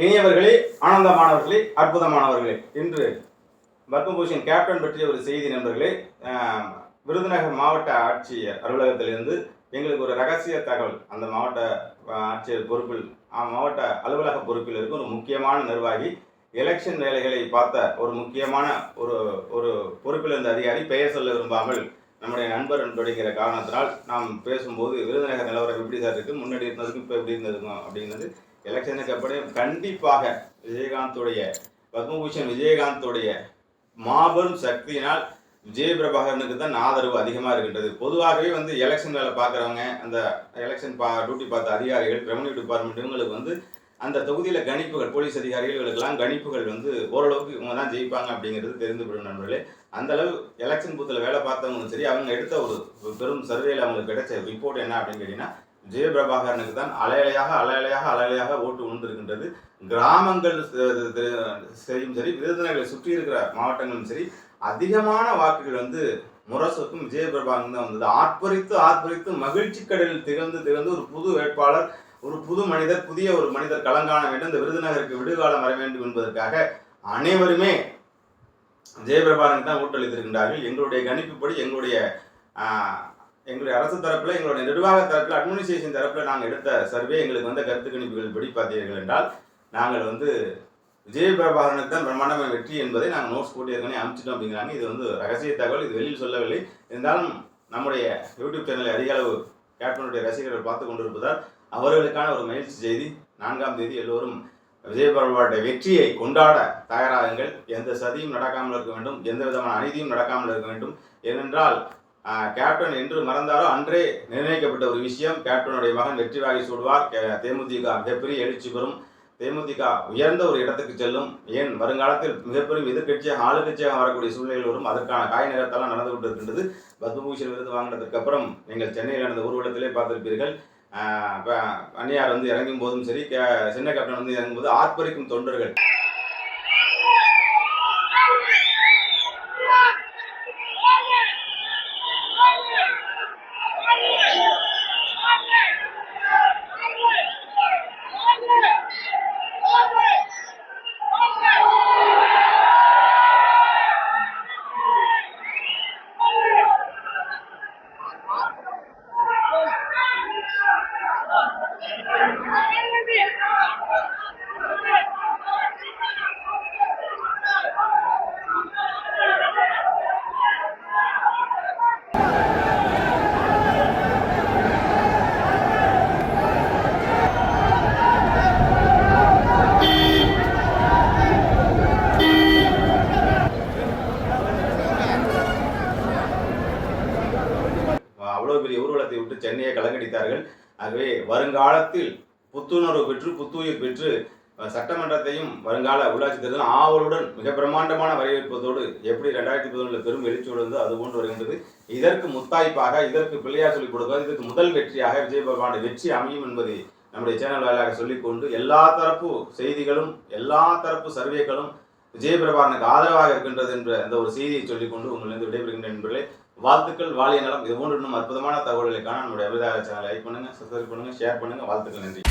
இனியவர்களே ஆனந்தமானவர்களே அற்புதமானவர்களே இன்று பத்மபூஷன் கேப்டன் பற்றிய ஒரு செய்தி நண்பர்களே விருதுநகர் மாவட்ட ஆட்சியர் அலுவலகத்திலிருந்து எங்களுக்கு ஒரு ரகசிய தகவல். அந்த மாவட்ட ஆட்சியர் பொறுப்பில் மாவட்ட அலுவலக பொறுப்பில் இருக்கும் ஒரு முக்கியமான நிர்வாகி எலெக்ஷன் வேலைகளை பார்த்த ஒரு முக்கியமான ஒரு ஒரு பொறுப்பில் இருந்த அதிகாரி பெயர் சொல்ல விரும்பாமல் நம்முடைய நண்பர் தொடங்கிற காரணத்தினால் நாம் பேசும்போது விருதுநகர் நிலவரம் எப்படி சார் இருக்கு முன்னாடி இருந்ததுக்கும் இப்போ எப்படி இருந்ததுக்கும் அப்படிங்கிறது எலெக்ஷனுக்கு அப்புறம் கண்டிப்பாக விஜயகாந்தோடைய பத்மபூஷன் விஜயகாந்தோடைய மாபெரும் சக்தியினால் விஜய் பிரபாகரனுக்கு தான் ஆதரவு அதிகமாக இருக்கின்றது. பொதுவாகவே வந்து எலெக்ஷன் வேலை பார்க்குறவங்க அந்த எலெக்ஷன் பா டியூட்டி பார்த்த அதிகாரிகள் ரெவன்யூ டிபார்ட்மெண்ட் இவங்களுக்கு வந்து அந்த தொகுதியில் கணிப்புகள் போலீஸ் அதிகாரிகள் இவங்களுக்கெல்லாம் கணிப்புகள் வந்து ஓரளவுக்கு இவங்க தான் ஜெயிப்பாங்க அப்படிங்கிறது தெரிந்து போடும் நண்பர்களே. அந்த அளவு எலெக்ஷன் பூத்தில் வேலை பார்த்தவங்களும் சரி அவங்க எடுத்த ஒரு பெரும் சர்வேல அவங்களுக்கு கிடைச்ச ரிப்போர்ட் என்ன அப்படின்னு கேட்டிங்கன்னா ஜெயபிரபாகரனுக்கு தான் அலையலையாக அலையலையாக அலையலையாக ஓட்டு உணர்ந்திருக்கின்றது கிராமங்கள் சரியும் சரி விருதுநகரை சுற்றி இருக்கிற மாவட்டங்களும் சரி அதிகமான வாக்குகள் வந்து முரசுக்கும் விஜய தான் வந்தது. ஆர்ப்பரித்து ஆர்ப்பரித்து மகிழ்ச்சி கடலில் திகழ்ந்து திகழ்ந்து ஒரு புது வேட்பாளர் ஒரு புது மனிதர் புதிய ஒரு மனிதர் கலங்காண வேண்டும். இந்த விருதுநகருக்கு விடுகாலம் வர வேண்டும் என்பதற்காக அனைவருமே ஜெயபிரபாகரன் தான் ஓட்டளித்திருக்கின்றார்கள். எங்களுடைய கணிப்புப்படி எங்களுடைய எங்களுடைய அரசு தரப்புல எங்களுடைய நிர்வாக தரப்புல அட்மினிஸ்ட்ரேஷன் தரப்புல நாங்கள் எடுத்த சர்வே எங்களுக்கு வந்த கருத்து கணிப்புகள் படி பார்த்தீர்கள் என்றால் நாங்கள் வந்து விஜயபிரபாகரனுக்கு தான் பிரம்மாண்டமான வெற்றி என்பதை நாங்கள் நோட்ஸ் போட்டு ஏற்கனவே அனுப்பிச்சிட்டோம் அப்படிங்கிறாங்க. இது வந்து ரகசிய தகவல் இது வெளியில் சொல்லவில்லை. இருந்தாலும் நம்முடைய யூடியூப் சேனலை அதிக அளவு கேப்டனுடைய ரசிகர்கள் பார்த்து கொண்டிருப்பதால் அவர்களுக்கான ஒரு மகிழ்ச்சி செய்தி நான்காம் தேதி எல்லோரும் விஜயபிரபாவுடைய வெற்றியை கொண்டாட தயாராகுங்கள். எந்த சதியும் நடக்காமல் இருக்க வேண்டும். எந்த விதமான அநீதியும் நடக்காமல் இருக்க வேண்டும். ஏனென்றால் கேப்டன் என்று மறந்தாரோ அன்றே நிர்ணயிக்கப்பட்ட ஒரு விஷயம். கேப்டனுடைய மகன் வெற்றி வாகை சூடுவார். கே- தேமுதிக மிகப்பெரிய எழுச்சி பெறும். தேமுதிக உயர்ந்த ஒரு இடத்துக்கு செல்லும். ஏன்? வருங்காலத்தில் மிகப்பெரும் எதிர்கட்சியாக ஆளுங்கட்சியாக வரக்கூடிய சூழ்நிலைகள் வரும். அதற்கான காய நேரத்தெல்லாம் நடந்து கொண்டிருக்கின்றது. பத்மபூஷன் விருது வாங்கினதுக்கு அப்புறம் நீங்கள் சென்னையில் நடந்த ஊர்வலத்திலே பார்த்திருப்பீர்கள். அன்னியார் வந்து இறங்கும் போதும் சரி கே- சின்ன கேப்டன் வந்து இறங்கும் போது ஆர்ப்பரிக்கும் தொண்டர்கள். அவ்வளோ பெரிய ஊர்வலத்தை விட்டு சென்னையை கலங்கடித்தார்கள்? ஆகவே வருங்காலத்தில் புத்துணர்வு பெற்று புத்துயிர் பெற்று சட்டமன்றத்தையும் வருங்கால உள்ளாட்சி தேர்தலும் ஆவலுடன் மிக பிரம்மாண்டமான வரவேற்பதோடு எப்படி ரெண்டாயிரத்தி பதினொன்றில் பெரும் எழுச்சியோடு வந்து அது போன்று வருகின்றது. இதற்கு முத்தாய்ப்பாக இதற்கு பிள்ளையார் சொல்லிக் கொடுப்பது இதற்கு முதல் வெற்றியாக விஜய் பகவானுடைய வெற்றி அமையும் என்பதை நம்முடைய சேனல் வாயிலாக சொல்லிக்கொண்டு எல்லா தரப்பு செய்திகளும் எல்லா தரப்பு சர்வேக்களும் விஜயபிரபாரனுக்கு ஆதரவாக இருக்கின்றது என்ற அந்த ஒரு செய்தியை சொல்லிக்கொண்டு உங்களிருந்து விடைபெறுகின்ற நண்பர்களே. வாழ்த்துக்கள் வாழிய நலம் இது போன்ற இன்னும் அற்புதமான தகவல்களுக்கான நம்முடைய அபிதாய சேனலை லைக் பண்ணுங்க சப்ஸ்கிரைப் பண்ணுங்க ஷேர் பண்ணுங்க. வாழ்த்துக்கள் நன்றி.